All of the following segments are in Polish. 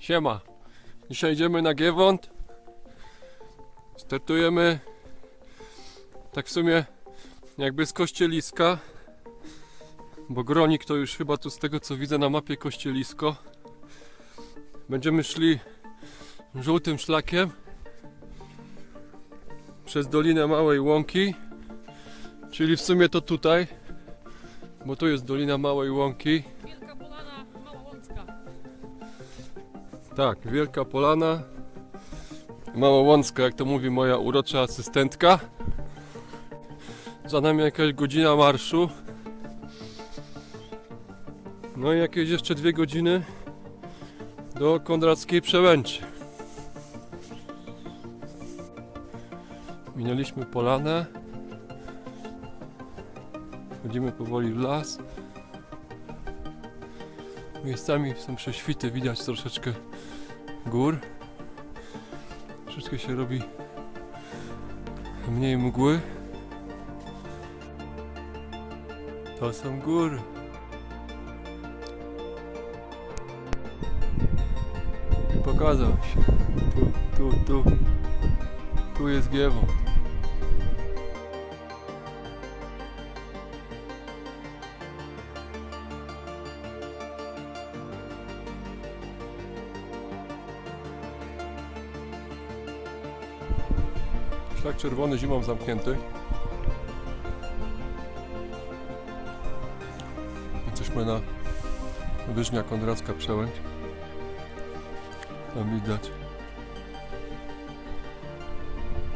Siema. Dzisiaj idziemy na Giewont. Startujemy tak w sumie jakby z kościeliska. Bo Gronik to już chyba tu z tego co widzę na mapie kościelisko. Będziemy szli żółtym szlakiem przez Dolinę Małej Łąki. Czyli w sumie to tutaj, bo tu jest Dolina Małej Łąki. Tak, Wielka Polana. Małołącka, jak to mówi moja urocza asystentka. Za nami jakaś godzina marszu. No i jakieś jeszcze dwie godziny do Konradzkiej Przełęczy. Minęliśmy Polanę. Chodzimy powoli w las. Miejscami są prześwity, widać troszeczkę gór. Troszeczkę się robi mniej mgły. To są góry. I pokazał się. Tu, tu, tu. Tu jest Giewont. Czerwony zimą zamknięty. Jesteśmy na Wyżnia Konradzka Przełęcz. Tam widać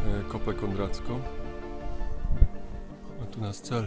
e, Kopę Konradzką. A tu nas cel.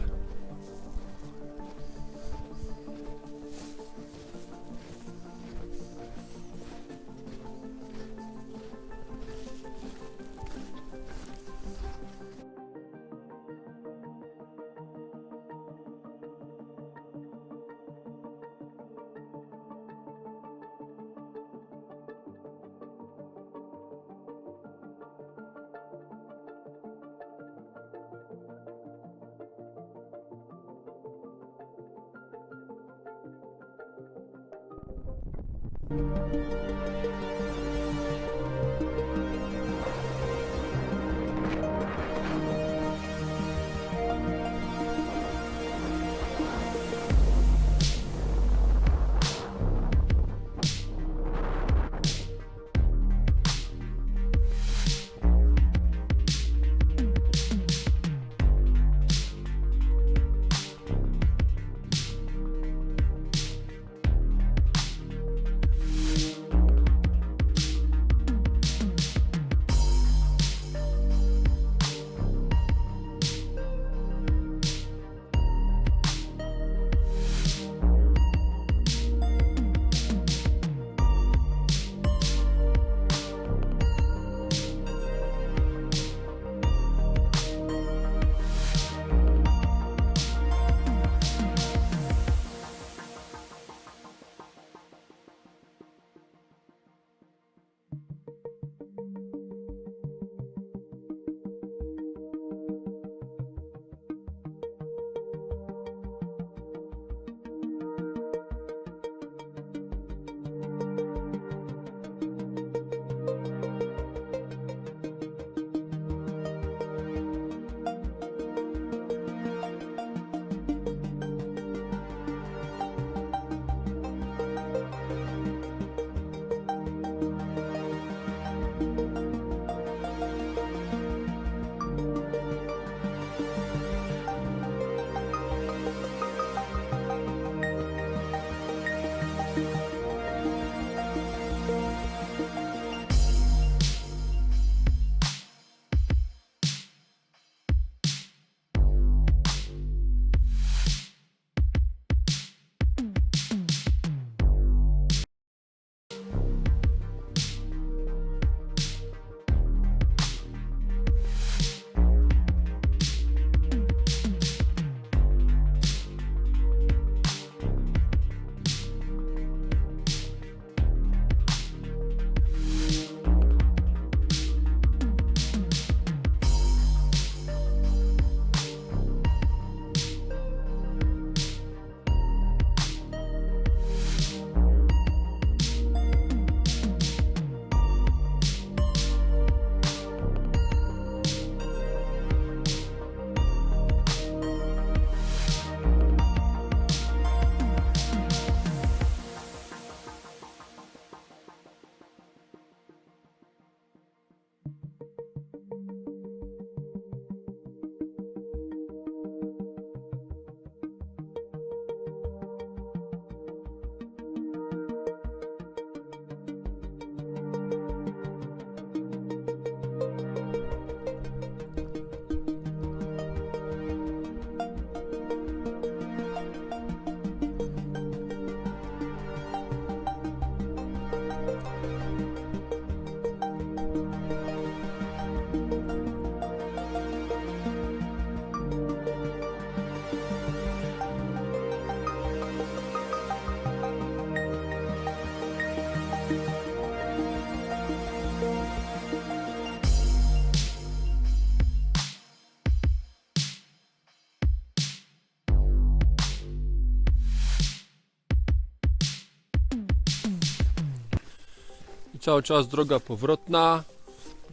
I cały czas droga powrotna,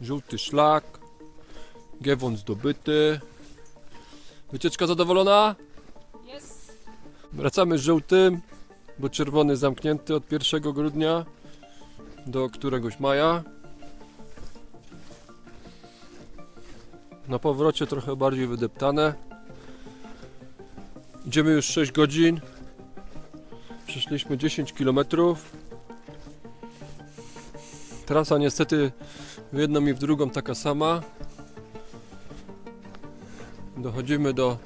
żółty szlak, giewon zdobyty. Wycieczka zadowolona? Jest. Wracamy z żółtym, bo czerwony zamknięty od 1 grudnia do któregoś maja. Na powrocie trochę bardziej wydeptane. Idziemy już 6 godzin. Przeszliśmy 10 km. Trasa niestety w jedną i w drugą taka sama. Dochodzimy do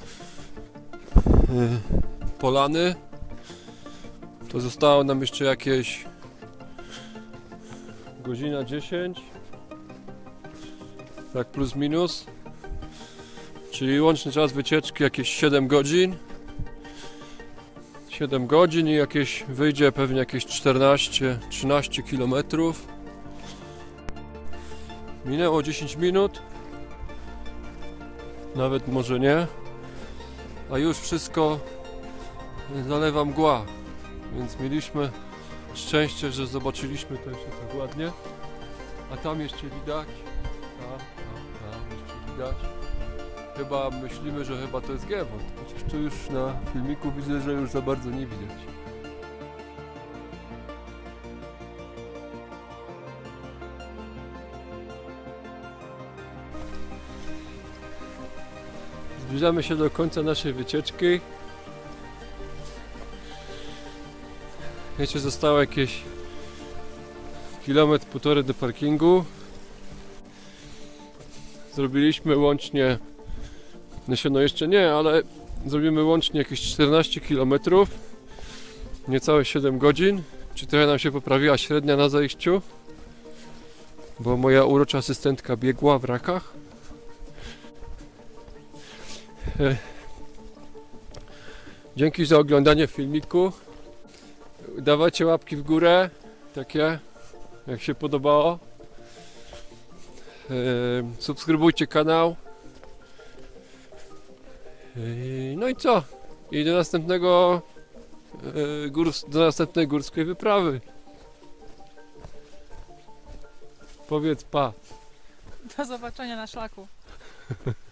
y, polany. To zostało nam jeszcze jakieś godzina 10. Tak plus minus. Czyli łączny czas wycieczki jakieś 7 godzin. 7 godzin i jakieś wyjdzie pewnie jakieś 14-13 kilometrów. Minęło 10 minut. Nawet może nie. A już wszystko zalewa mgła. Więc mieliśmy szczęście, że zobaczyliśmy to jeszcze tak ładnie. A tam jeszcze widać. Jeszcze widać. Chyba myślimy, że chyba to jest Giewont. Chociaż tu już na filmiku widzę, że już za bardzo nie widać. Zbliżamy się do końca naszej wycieczki. Jeszcze zostało jakieś kilometr, półtory do parkingu. Zrobiliśmy łącznie, znaczy no jeszcze nie, ale zrobimy łącznie jakieś 14 km. Niecałe 7 godzin. Czy trochę nam się poprawiła średnia na zejściu? Bo moja urocza asystentka biegła w rakach. E, Dzięki za oglądanie filmiku. Dawajcie łapki w górę, takie, jak się podobało. Yy, subskrybujcie kanał. Yy, no i co? I do następnego do następnej górskiej wyprawy. Powiedz pa. Do zobaczenia na szlaku.